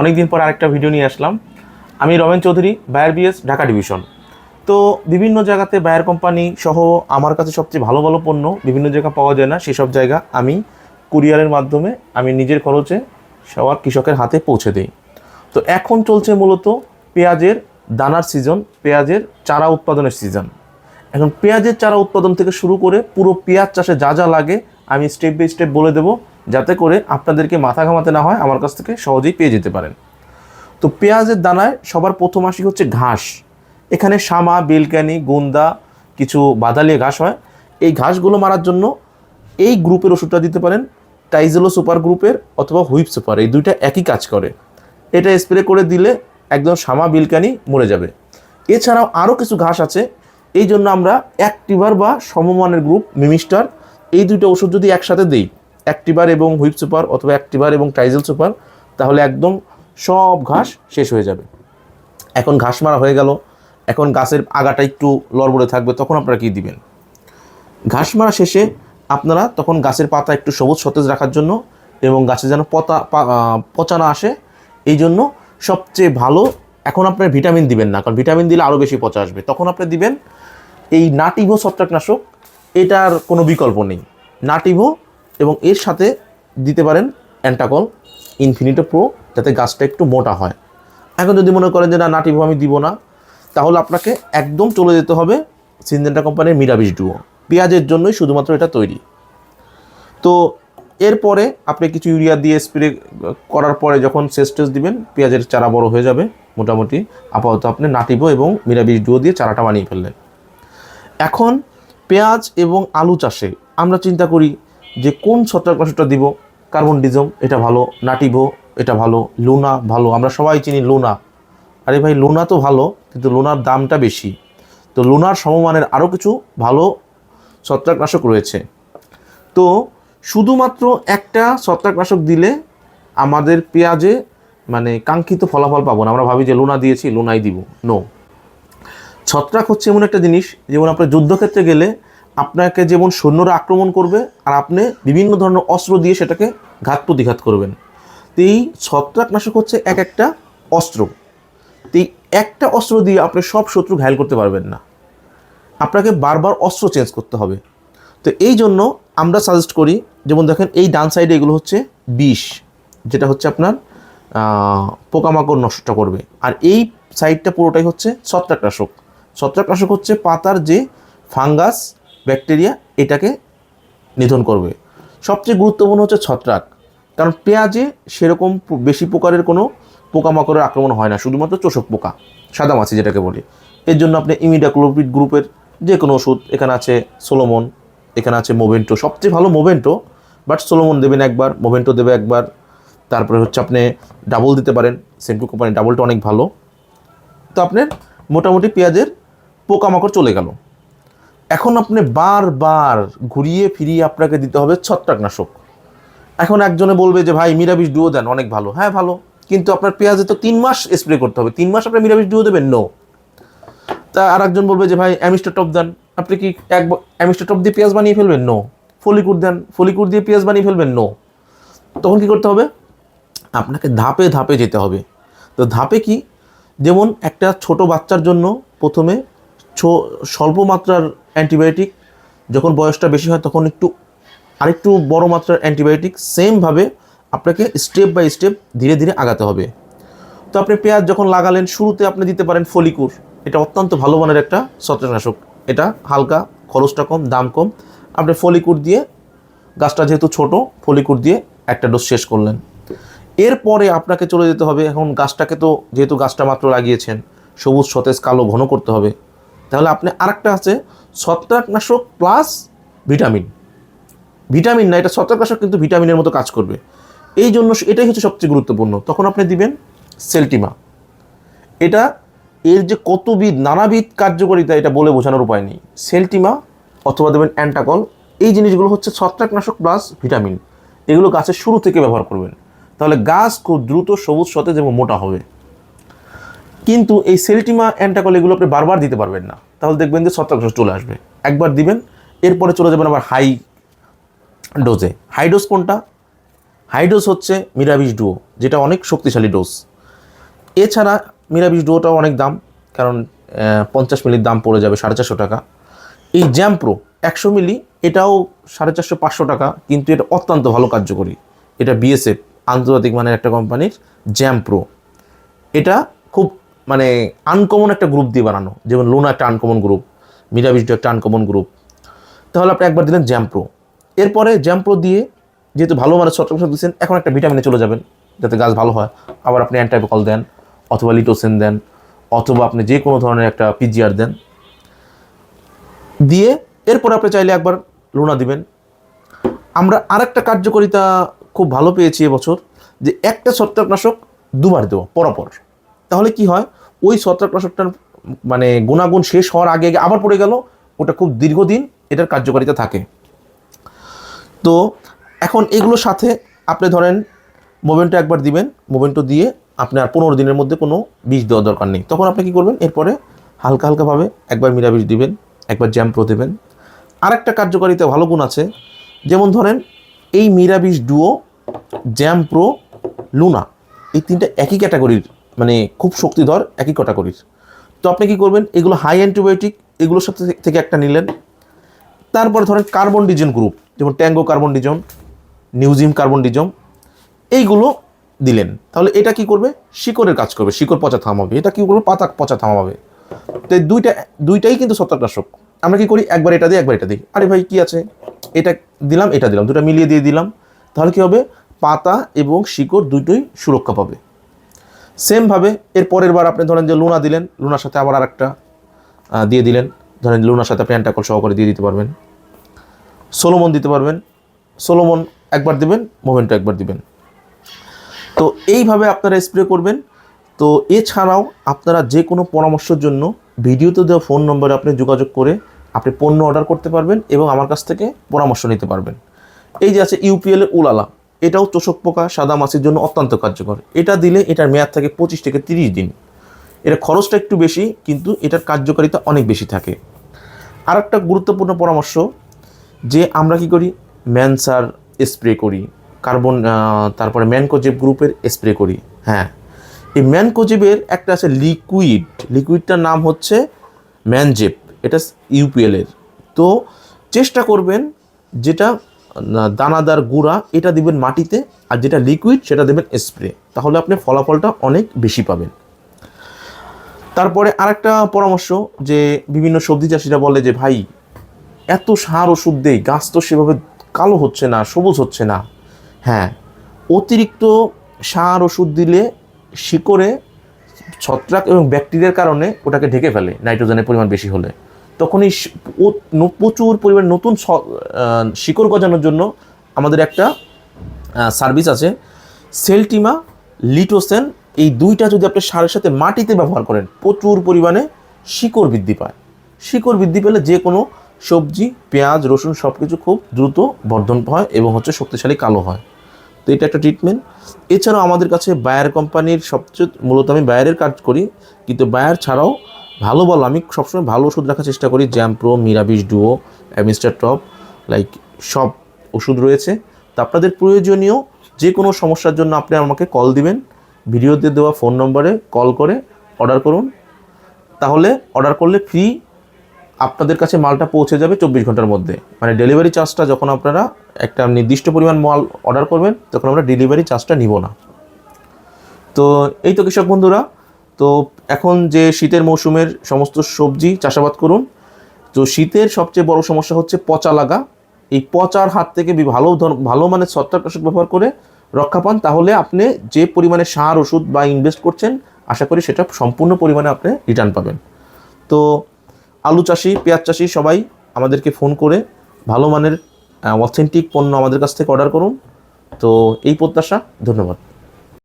অনেক দিন পর আরেকটা ভিডিও নিয়ে আসলাম। আমি Ramen Chowdhury, Bayer BS, Dhaka division তো বিভিন্ন জায়গাতে বায়ার কোম্পানি সহ আমার কাছে সবচেয়ে ভালো ভালো পণ্য বিভিন্ন জায়গা পাওয়া যায় না, সেসব জায়গা আমি কুরিয়ারের মাধ্যমে আমি নিজের খরচে সবার কৃষকের হাতে পৌঁছে দিই। তো এখন চলছে মূলত পেঁয়াজের দানার সিজন পেঁয়াজের চারা উৎপাদনের সিজন এখন পেঁয়াজের চারা উৎপাদন থেকে শুরু করে পুরো পেঁয়াজ চাষে যা যা লাগে আমি স্টেপ বাই স্টেপ বলে দেবো। যাতে করে আপনাদেরকে মাথা ঘামাতে না হয়, আমার কাছ থেকে সহজেই পেয়ে যেতে পারেন। তো পেঁয়াজের দানায় সবার প্রথম আসি হচ্ছে ঘাস। এখানে শামা বেলকানি গোন্দা, কিছু বাদালিয়া ঘাস হয়। এই ঘাসগুলো মারার জন্য এই গ্রুপের ওষুধটা দিতে পারেন, টাইজেলো সুপার গ্রুপের অথবা হুইপ সুপার, এই দুইটা একই কাজ করে। এটা স্প্রে করে দিলে একদম শামা বিলকানি মরে যাবে। এছাড়াও আরও কিছু ঘাস আছে। এই জন্য আমরা অ্যাক্টিভার বা সমমানের গ্রুপ, মিমিস্টার, এই দুইটা ওষুধ যদি একসাথে দিই অ্যাক্টিভার এবং হুইপ সুপার অথবা অ্যাক্টিভার এবং টাইজেল সুপার তাহলে একদম সব ঘাস শেষ হয়ে যাবে। এখন ঘাস মারা হয়ে গেল। এখন গাছের আগাটা একটু লড়বড়ে থাকবে, তখন আপনারা কী দিবেন? ঘাস মারা শেষে আপনারা তখন গাছের পাতা একটু সবুজ সতেজ রাখার জন্য এবং গাছে যেন পতা পচা না আসে, এই জন্য সবচেয়ে ভালো এখন আপনার ভিটামিন দিবেন না, কারণ ভিটামিন দিলে আরও বেশি পচা আসবে। তখন আপনি দিবেন এই নাটিভো ছত্রাকনাশক, এটার কোনো বিকল্প নেই। নাটিভো এবং এর সাথে দিতে পারেন অ্যান্টাকল ইনফিনিটো প্রো যাতে গাছটা একটু মোটা হয়। এখন যদি মনে করেন যে, না, নাটিভো আমি দিব না, তাহলে আপনাকে একদম চলে যেতে হবে সিনজেন্টা কোম্পানির মিরাবিশ ডুও পেঁয়াজের জন্যই শুধুমাত্র এটা তৈরি। তো এরপরে আপনি কিছু ইউরিয়া দিয়ে স্প্রে করার পরে যখন টেস্ট দিবেন, পেঁয়াজের চারা বড় হয়ে যাবে মোটামুটি। আপাতত আপনি নাটিবো এবং মিরাবিশ ডুও দিয়ে চারাটা বানিয়ে ফেললেন। এখন পেঁয়াজ এবং আলু চাষে আমরা চিন্তা করি যে কোন ছত্রাকনাশকটা দিব? কার্বন ডিজম এটা ভালো। নাটিভো, এটা ভালো। লুনা, ভালো। আমরা সবাই চিনি লুনা। আরে ভাই, লুনা তো ভালো, কিন্তু লুনার দামটা বেশি। তো লুনার সমমানের আরও কিছু ভালো ছত্রাকনাশক রয়েছে। তো শুধুমাত্র একটা ছত্রাকনাশক দিলে আমাদের পেঁয়াজে মানে কাঙ্ক্ষিত ফলাফল পাবো না। আমরা ভাবি যে লুনা দিয়েছি, লুনাই দিব। নো ছত্রাক হচ্ছে এমন একটা জিনিস, যেমন আপনার যুদ্ধক্ষেত্রে গেলে আপনাকে যেমন সৈন্যরা আক্রমণ করবে, আর আপনি বিভিন্ন ধরনের অস্ত্র দিয়ে সেটাকে ঘাত প্রতিঘাত করবেন। তো এই ছত্রাকনাশক হচ্ছে এক একটা অস্ত্র। তো এই একটা অস্ত্র দিয়ে আপনি সব শত্রু ঘায়ল করতে পারবেন না। আপনাকে বারবার অস্ত্র চেঞ্জ করতে হবে। তো এই জন্য আমরা সাজেস্ট করি, যেমন দেখেন এই ডান সাইডে এগুলো হচ্ছে বিষ, যেটা হচ্ছে আপনার পোকামাকড় নষ্ট করবে। আর এই সাইডটা পুরোটাই হচ্ছে ছত্রাকনাশক। ছত্রাকনাশক হচ্ছে পাতার যে ফাঙ্গাস ব্যাকটেরিয়া এটাকে নিধন করবে। সবচেয়ে গুরুত্বপূর্ণ হচ্ছে ছত্রাক। কারণ পেঁয়াজে সেরকম বেশি প্রকারের কোনো পোকামাকড়ের আক্রমণ হয় না, শুধুমাত্র চোষক পোকা, সাদা মাছি যেটাকে বলি। এর জন্য আপনি ইমিডাক্লোপিড গ্রুপের যে কোনো ওষুধ, এখানে আছে সোলোমন, এখানে আছে মোভেন্টো, সবচেয়ে ভালো মোভেন্টো, বাট সোলোমন দেবেন একবার, মোভেন্টো দেবে একবার। তারপরে হচ্ছে আপনি ডাবল দিতে পারেন, সেন্টু কোম্পানি ডাবলটা অনেক ভালো। তো আপনার মোটামুটি পেঁয়াজের পোকামাকড় চলে গেল। এখন আপনি বারবার ঘুরিয়ে ফিরিয়ে আপনাকে দিতে হবে ছত্রাকনাশক। এখন একজনে বলবে যে, ভাই মিরাবিষ ডুও দেন, অনেক ভালো। হ্যাঁ ভালো। কিন্তু আপনার পেঁয়াজে তো তিন মাস স্প্রে করতে হবে। তিন মাস আপনি মিরাবিষ ডুও দেবেন? নো তা আর একজন বলবে যে, ভাই, অ্যামিস্টার টপ দেন। আপনি কি এক অ্যামিস্টার টপ দিয়ে পেঁয়াজ বানিয়ে ফেলবেন? নো ফলিকুর দেন ফলিকুর দিয়ে পেঁয়াজ বানিয়ে ফেলবেন? নো তখন কি করতে হবে? আপনাকে ধাপে ধাপে যেতে হবে। তো ধাপে কি? যেমন একটা ছোট বাচ্চার জন্য প্রথমে স্বল্প মাত্রার অ্যান্টিবায়োটিক, যখন বয়সটা বেশি হয় তখন একটু, আরেকটু বড় মাত্রার অ্যান্টিবায়োটিক, সেমভাবে আপনাকে স্টেপ বাই স্টেপ ধীরে ধীরে আগাতে হবে। তো আপনি পেঁয়াজ যখন লাগালেন, শুরুতে আপনি দিতে পারেন ফলিকুর। এটা অত্যন্ত ভালো মানের একটা ছত্রাকনাশক। এটা হালকা, খরচটা কম, দাম কম। আপনি ফলিকুর দিয়ে, গাছটা যেহেতু ছোট, ফলিকুর দিয়ে একটা ডোজ শেষ করলেন। এরপরে আপনাকে চলে যেতে হবে, এখন গাছটাকে তো, যেহেতু গাছটা মাত্র লাগিয়েছেন, সবুজ, সতেজ, কালো, ঘন করতে হবে। তাহলে আপনি আরেকটা আছে ছত্রাকনাশক প্লাস ভিটামিন ভিটামিন না, এটা ছত্রাকনাশক কিন্তু ভিটামিনের মতো কাজ করবে। এই জন্য এটাই হচ্ছে সবচেয়ে গুরুত্বপূর্ণ। তখন আপনি দিবেন সেলটিমা এটা এর যে কতবিধ, নানাবিধ কার্যকারিতা এটা বলে বোঝানোর উপায় নেই। সেলটিমা অথবা দেবেন অ্যান্টাকল এই জিনিসগুলো হচ্ছে ছত্রাকনাশক প্লাস ভিটামিন এগুলো গাছের শুরু থেকে ব্যবহার করবেন। তাহলে গাছ খুব দ্রুত সবুজ সতেজ এবং মোটা হবে। কিন্তু এই সেলটিমা অ্যান্টাকল এগুলো আপনি বারবার দিতে পারবেন না। তাহলে দেখবেন যে ছত্রাকনাশক চলে আসবে। একবার দিবেন, এরপরে চলে যাবেন আবার হাই ডোজে। হাই ডোজ কোনটা? হাই ডোজ হচ্ছে মিরাবিশ ডুও যেটা অনেক শক্তিশালী ডোজ। এছাড়া মিরাবিশ ডুয়োটাও অনেক দাম, কারণ পঞ্চাশ মিলির দাম পড়ে যাবে সাড়ে চারশো টাকা। এই জ্যাম প্রো একশো মিলি, এটাও সাড়ে চারশো, পাঁচশো টাকা, কিন্তু এটা অত্যন্ত ভালো কার্যকরী। এটা বিএসএফ, আন্তর্জাতিক মানের একটা কোম্পানির জ্যাম প্রো এটা খুব মানে আনকমন একটা গ্রুপ দিয়ে বানানো। যেমন লুনা একটা আনকমন গ্রুপ মিরাবিজডো একটা আনকমন গ্রুপ তাহলে আপনি একবার দিলেন জ্যাম প্রো এরপরে জ্যাম প্রো দিয়ে যেহেতু ভালো ছত্রাকনাশক দিচ্ছেন এখন একটা ভিটামিনে চলে যাবেন, যাতে গাছ ভালো হয়। আবার আপনি অ্যান্টাইপকল দেন, অথবা লিটোসেন দেন, অথবা আপনি যে কোনো ধরনের একটা পিজিআর দেন। দিয়ে এরপর আপনি চাইলে একবার লুনা দিবেন। আমরা আরেকটা কার্যকারিতা খুব ভালো পেয়েছি এবছর, যে একটা ছত্রাকনাশক দুবার দেবো, পরপর। তাহলে কি হয়? ওই ছত্রাকনাশকটার মানে গুণাগুণ শেষ হওয়ার আগে আগে আবার পড়ে গেল, ওটা খুব দীর্ঘদিন এটার কার্যকারিতা থাকে। তো এখন এগুলোর সাথে আপনি ধরেন মোমেন্টো একবার দিবেন মোমেন্টো দিয়ে আপনার পনেরো দিনের মধ্যে কোনো বিষ দেওয়ার দরকার নেই। তখন আপনি কী করবেন? এরপরে হালকা হালকাভাবে একবার মিরাবিষ দিবেন, একবার জ্যাম প্রো দেবেন। আরেকটা কার্যকারিতা ভালো গুণ আছে, যেমন ধরেন এই Mirabis Duo Jam Pro, Luna, এই তিনটা একই ক্যাটাগরির মানে খুব শক্তিধর একই ক্যাটাগরির তো আপনি কি করবেন? এগুলো হাই অ্যান্টিবায়োটিক এগুলোর সাথে থেকে একটা নিলেন। তারপরে ধরেন কার্বন ডিজন গ্রুপ যেমন ট্যাঙ্গো কার্বন ডিজম নিউজিম কার্বন ডিজম এইগুলো দিলেন। তাহলে এটা কি করবে? শিকড়ের কাজ করবে, শিকড় পচা থামাবে। এটা কি করবে? পাতা পচা থামাবে। তো এই দুইটা, দুইটাই কিন্তু ছত্রাকনাশক। আমরা কি করি? একবার এটা দিই, একবার এটা দিই। আরে ভাই, কি আছে? এটা দিলাম এটা দিলাম। দুটা মিলিয়ে দিয়ে দিলাম। তাহলে কি হবে? পাতা এবং শিকড় দুটোই সুরক্ষা পাবে। সেমভাবে এর পরের বার আপনি ধরেন যে লুনা দিলেন লুনার সাথে আবার আরেকটা দিয়ে দিলেন। ধরেন লুনার সাথে আপনি সহকারে দিয়ে দিতে পারবেন। সোলোমন দিতে পারবেন। সোলোমন একবার দিবেন মোমেন্টো একবার দিবেন। তো এইভাবে আপনারা স্প্রে করবেন। তো এছাড়াও আপনারা যে কোনো পরামর্শের জন্য ভিডিওতে দেওয়া ফোন নম্বরে আপনি যোগাযোগ করে আপনি পণ্য অর্ডার করতে পারবেন এবং আমার কাছ থেকে পরামর্শ নিতে পারবেন। এই যে আছে ইউপিএল এর উলালা। এটাও চোষক পোকা, সাদা মাছির জন্য অত্যন্ত কার্যকর। এটা দিলে এটার মেয়াদ থাকে পঁচিশ থেকে তিরিশ দিন। এটা খরচটা একটু বেশি, কিন্তু এটার কার্যকারিতা অনেক বেশি থাকে। আর একটা গুরুত্বপূর্ণ পরামর্শ, যে আমরা কি করি? ম্যানসার স্প্রে করি, কার্বন তারপরে ম্যানকোজেব গ্রুপের স্প্রে করি হ্যাঁ। এই ম্যানকোজেবের একটা আছে লিকুইড, লিকুইডটার নাম হচ্ছে ম্যানজেপ এটা ইউপিএলের তো চেষ্টা করবেন যেটা দানাদার গুঁড়া, এটা দিবেন মাটিতে, আর যেটা লিকুইড সেটা দেবেন স্প্রে তাহলে আপনি ফলাফলটা অনেক বেশি পাবেন। তারপরে আরেকটা পরামর্শ, যে বিভিন্ন সবজি চাষিরা বলে যে, ভাই, এত সার ওষুধ দেই, গাছ তো সেভাবে কালো হচ্ছে না, সবুজ হচ্ছে না। হ্যাঁ অতিরিক্ত সার ওষুধ দিলে শিকড়ে ছত্রাক এবং ব্যাকটেরিয়ার কারণে ওটাকে ঢেকে ফেলে নাইট্রোজেনের পরিমাণ বেশি হলে। তখন এই প্রচুর পরিমাণ নতুন শিকড় গজানোর জন্য আমাদের একটা সার্ভিস আছে। সেলটিমা লিটোসেন এই দুইটা যদি আপনি সারের সাথে মাটিতে ব্যবহার করেন, প্রচুর পরিমাণে শিকড় বৃদ্ধি পায়। শিকড় বৃদ্ধি পেলে যে কোনো সবজি, পেঁয়াজ, রসুন সব কিছু খুব দ্রুত বর্ধন হয় এবং হচ্ছে শক্তিশালী কালো হয়। তো এটা একটা ট্রিটমেন্ট এছাড়াও আমাদের কাছে বায়ার কোম্পানির সবচেয়ে মূলত আমি বায়ারের কাজ করি, কিন্তু বায়ার ছাড়াও ভালো ভালো আমি সবসময় ভালো ওষুধ রাখার চেষ্টা করি Jam Pro Mirabis Duo Amistar Top like সব ওষুধ রয়েছে। তো আপনাদের প্রয়োজনীয় যে কোনো সমস্যার জন্য আপনি আমাকে কল দিবেন ভিডিওতে দেওয়া ফোন নম্বরে কল করে অর্ডার করুন। তাহলে অর্ডার করলে ফ্রি আপনাদের কাছে মালটা পৌঁছে যাবে চব্বিশ ঘণ্টার মধ্যে। মানে ডেলিভারি চার্জটা যখন আপনারা একটা নির্দিষ্ট পরিমাণ মাল অর্ডার করবেন, তখন আমরা ডেলিভারি চার্জটা নিব না। তো, এই তো কৃষক বন্ধুরা তো এখন যে শীতের মৌসুমের সমস্ত সবজি চাষাবাদ করুন, তো শীতের সবচেয়ে বড় সমস্যা হচ্ছে পচা লাগা। এই পচার হাত থেকে ভালো ধর- ভালো মানের ছত্রাকনাশক ব্যবহার করে রক্ষা পান, তাহলে আপনি যে পরিমাণে সার, ওষুধ বা ইনভেস্ট করছেন, আশা করি সেটা সম্পূর্ণ পরিমাণে আপনি রিটার্ন পাবেন। তো আলু চাষি, পেঁয়াজ চাষি সবাই আমাদেরকে ফোন করে ভালো মানের অথেন্টিক পণ্য আমাদের কাছ থেকে অর্ডার করুন। তো এই প্রত্যাশা, ধন্যবাদ।